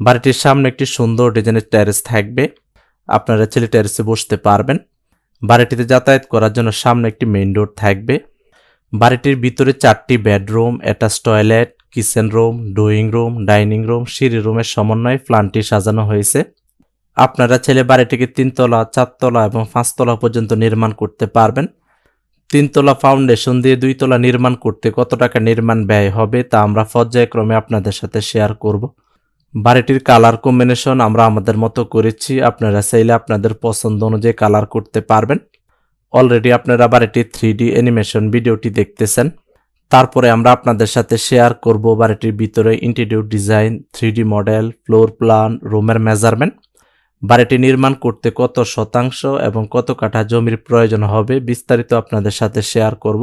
বাড়িটির সামনে একটি সুন্দর ডিজাইনের ট্যারেস থাকবে। আপনারা ছেলে ট্যারেসে বসতে পারবেন। বাড়িটিতে যাতায়াত করার জন্য সামনে একটি মেইন ডোর থাকবে। বাড়িটির ভিতরে চারটি bedroom attach toilet kitchen room drawing room dining room সিঁড়ি রুমের সমন্বয়ে প্ল্যানটি সাজানো হয়েছে। আপনারা ছেলে বাড়িটিকে তিনতলা, চারতলা এবং পাঁচতলা পর্যন্ত নির্মাণ করতে পারবেন। তিনতলা ফাউন্ডেশন দিয়ে দুইতলা নির্মাণ করতে কত টাকা নির্মাণ ব্যয় হবে তা আমরা পর্যায়ক্রমে আপনাদের সাথে শেয়ার করব। বাড়িটির কালার কম্বিনেশন আমরা আমাদের মতো করেছি। আপনারা চাইলে আপনাদের পছন্দ অনুযায়ী কালার করতে পারবেন। অলরেডি আপনারা বাড়িটির থ্রি ডি অ্যানিমেশন ভিডিওটি দেখতেছেন। তারপরে আমরা আপনাদের সাথে শেয়ার করব বাড়িটির ভিতরে interior design three model floor plan রুমের মেজারমেন্ট বাড়িটি নির্মাণ করতে কত শতাংশ এবং কত কাঠা জমির প্রয়োজন হবে বিস্তারিত আপনাদের সাথে শেয়ার করব।